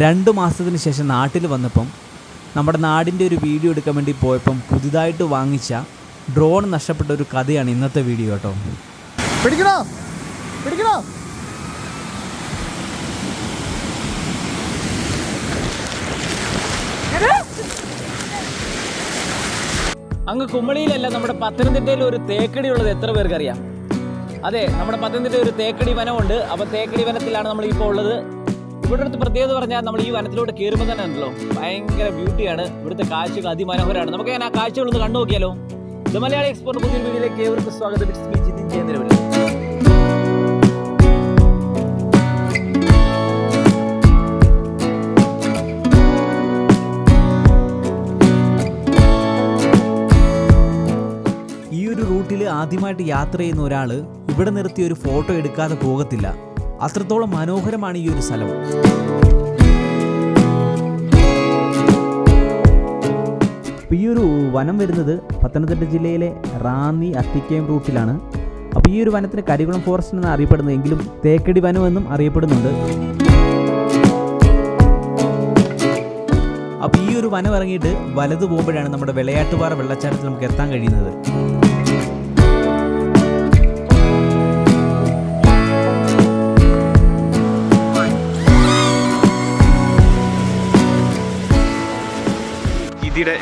രണ്ട് മാസത്തിന് ശേഷം നാട്ടിൽ വന്നപ്പം നമ്മുടെ നാടിന്റെ ഒരു വീഡിയോ എടുക്കാൻ വേണ്ടി പോയപ്പം പുതുതായിട്ട് വാങ്ങിച്ച ഡ്രോൺ നഷ്ടപ്പെട്ട ഒരു കഥയാണ് ഇന്നത്തെ വീഡിയോ കേട്ടോ. പിടിക്കണോ? പിടിക്കണോ? അങ്ങ് കുമളിയിലല്ല നമ്മുടെ പത്തനംതിട്ടയിൽ ഒരു തേക്കടി ഉള്ളത് എത്ര പേർക്കറിയാം? അതെ നമ്മുടെ പത്തനംതിട്ട ഒരു തേക്കടി വനമുണ്ട്. അപ്പോൾ തേക്കടി വനത്തിലാണ് നമ്മൾ ഇപ്പോൾ ഉള്ളത്. ഇവിടെ അടുത്ത് പ്രത്യേകത പറഞ്ഞാൽ നമ്മൾ ഈ വനത്തിലോട്ട് കയറുമ്പോൾ തന്നെ ഉണ്ടല്ലോ. ഭയങ്കര ബ്യൂട്ടിയാണ് ഇവിടുത്തെ കാഴ്ചകൾ അതിമനോഹരമാണ്. നമുക്ക് ഞാൻ ആ കാഴ്ചകളൊന്ന് കണ്ടു നോക്കിയാലോ? ഇത് മലയാളി എക്സ്പോർട്ട് പുതിയ വീഡിയോയിലേക്ക് ഏവർക്കും സ്വാഗതം. ഇറ്റ്സ് മീ ആദ്യമായിട്ട് യാത്ര ചെയ്യുന്ന ഒരാൾ ഇവിടെ നിർത്തി ഒരു ഫോട്ടോ എടുക്കാതെ പോകത്തില്ല. അത്രത്തോളം മനോഹരമാണ് ഈ ഒരു സ്ഥലം. ഈ ഒരു വനം വരുന്നത് പത്തനംതിട്ട ജില്ലയിലെ റാന്നി അത്തിക്കയം റൂട്ടിലാണ്. അപ്പോൾ ഈ ഒരു വനത്തിന് കരികുളം ഫോറസ്റ്റ് എന്നാണ് അറിയപ്പെടുന്നത്. എങ്കിലും തേക്കടി വനം എന്നും അറിയപ്പെടുന്നുണ്ട്. അപ്പോൾ ഈ ഒരു വനം ഇറങ്ങിയിട്ട് വലത് പോകുമ്പോഴാണ് നമ്മുടെ വിളയാട്ടുപാറ വെള്ളച്ചാട്ടത്തിൽ നമുക്ക് എത്താൻ കഴിയുന്നത്. ഇതിടെ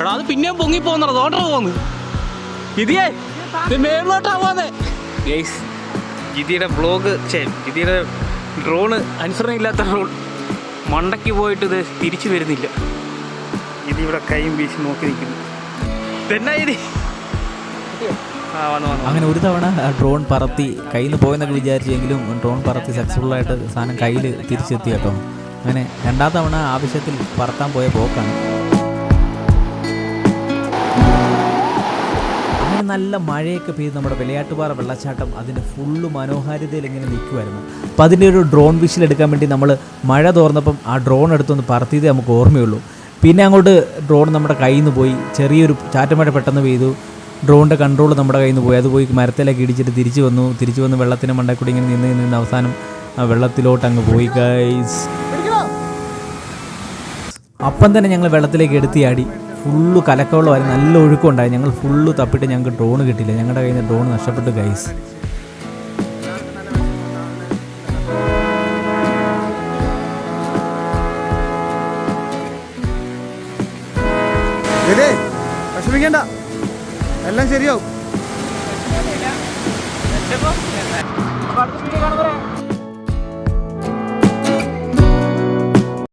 എടാ അത് പിന്നെയും പൊങ്ങി പോകുന്നത് ഓർഡർ പോന്ന്. ഇതിയേ ഇത് മേളിലോട്ടാ പോന്നെ ഗൈസ് ബ്ലോഗ് ചേ ജിതിയുടെ ഡ്രോണ് അനുസരണം ഇല്ലാത്ത ഡ്രോൺ മണ്ടയ്ക്ക് പോയിട്ട് ഇത് തിരിച്ചു വരുന്നില്ല. ഇത് ഇവിടെ കൈയും വീശി നോക്കി നിൽക്കുന്നു തന്നെ വന്നു അങ്ങനെ ഒരു തവണ ഡ്രോൺ പറത്തി കയ്യിൽ നിന്ന് പോയെന്നൊക്കെ വിചാരിച്ചെങ്കിലും ഡ്രോൺ പറത്തി സക്സസ്ഫുൾ ആയിട്ട് സാധനം കയ്യിൽ തിരിച്ചെത്തി കേട്ടോ. അങ്ങനെ രണ്ടാം തവണ ആവശ്യത്തിൽ പറത്താൻ പോയ പോക്കാണ്. നല്ല മഴയൊക്കെ പെയ്ത് നമ്മുടെ വിളയാട്ടുപാറ വെള്ളച്ചാട്ടം അതിന്റെ ഫുള്ള് മനോഹാരിതയിൽ ഇങ്ങനെ നിൽക്കുമായിരുന്നു അപ്പോൾ അതിന്റെ ഒരു ഡ്രോൺ വിഷിൽ എടുക്കാൻ വേണ്ടി നമ്മൾ മഴ തോർന്നപ്പം ആ ഡ്രോൺ എടുത്തൊന്ന് പറത്തിയതേ നമുക്ക് ഓർമ്മയുള്ളൂ. പിന്നെ അങ്ങോട്ട് ഡ്രോൺ നമ്മുടെ കയ്യിൽ നിന്ന് പോയി. ചെറിയൊരു ചാറ്റമഴ പെട്ടെന്ന് പെയ്തു. ഡ്രോണിന്റെ കൺട്രോൾ നമ്മുടെ കയ്യിൽ നിന്ന് പോയി. അത് പോയി മരത്തിലേക്ക് ഇടിച്ചിട്ട് തിരിച്ചു വന്നു. തിരിച്ചു വന്ന് വെള്ളത്തിന്റെ മണ്ടയിൽ കൂടി ഇങ്ങനെ നിന്ന് നിന്ന് അവസാനം ആ വെള്ളത്തിലോട്ട് അങ്ങ് പോയി ഗൈസ് അപ്പം തന്നെ ഞങ്ങൾ വെള്ളത്തിലേക്ക് എടുത്തിയാടി ഫുള്ള് കലക്കവെള്ളമായിരുന്നു നല്ല ഒഴുക്കുണ്ടായി. ഞങ്ങൾ ഫുള്ള് തപ്പിട്ട് ഞങ്ങൾക്ക് ഡ്രോൺ കിട്ടിയില്ല. ഞങ്ങളുടെ കയ്യിൽ നിന്ന് ഡ്രോൺ നഷ്ടപ്പെട്ടു ഗൈസ് വിഷമിക്കണ്ട. എല്ലാം ശരിയാവും.